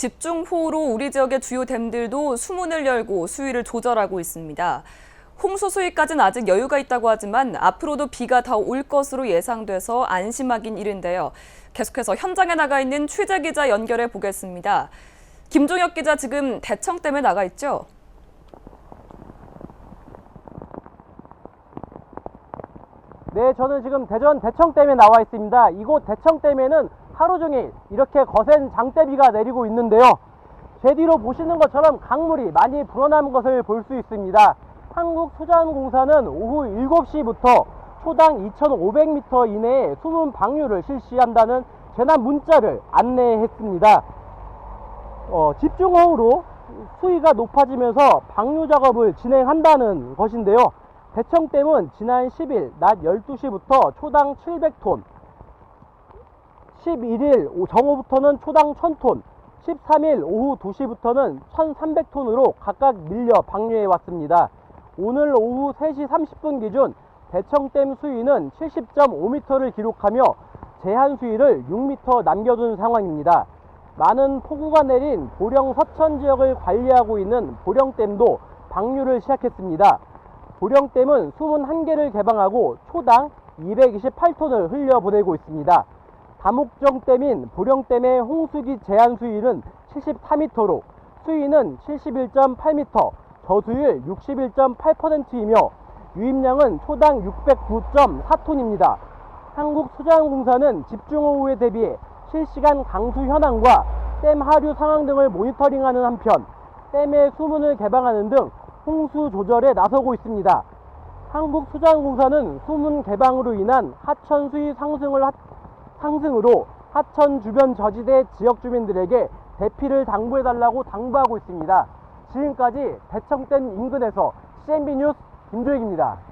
집중호우로 우리 지역의 주요 댐들도 수문을 열고 수위를 조절하고 있습니다. 홍수 수위까지는 아직 여유가 있다고 하지만 앞으로도 비가 더 올 것으로 예상돼서 안심하긴 이른데요. 계속해서 현장에 나가 있는 취재 기자 연결해 보겠습니다. 김종혁 기자 지금 대청댐에 나가 있죠? 네, 저는 지금 대전 대청댐에 나와 있습니다. 이곳 대청댐에는 하루 종일 이렇게 거센 장대비가 내리고 있는데요. 제 뒤로 보시는 것처럼 강물이 많이 불어나는 것을 볼 수 있습니다. 한국수자원공사는 오후 7시부터 초당 2,500m 이내에 수문 방류를 실시한다는 재난 문자를 안내했습니다. 어, 집중호우로 수위가 높아지면서 방류 작업을 진행한다는 것인데요. 대청댐은 지난 10일 낮 12시부터 초당 700톤, 11일 정오부터는 초당 1000톤, 13일 오후 2시부터는 1300톤으로 각각 밀려 방류해 왔습니다. 오늘 오후 3시 30분 기준 대청댐 수위는 70.5m를 기록하며 제한 수위를 6m 남겨둔 상황입니다. 많은 폭우가 내린 보령 서천 지역을 관리하고 있는 보령댐도 방류를 시작했습니다. 보령댐은 수문 한 개를 개방하고 초당 228톤을 흘려보내고 있습니다. 다목정댐인 보령댐의 홍수기 제한 수위는 74m로 수위는 71.8m, 저수율 61.8%이며 유입량은 초당 609.4톤입니다. 한국수자원공사는 집중호우에 대비해 실시간 강수 현황과 댐 하류 상황 등을 모니터링하는 한편 댐의 수문을 개방하는 등 홍수 조절에 나서고 있습니다. 한국수자원공사는 수문 개방으로 인한 하천 수위 상승을 하- 상승으로 하천 주변 저지대 지역 주민들에게 대피를 당부해달라고 당부하고 있습니다. 지금까지 대청댐 인근에서 CNB 뉴스 김조익입니다.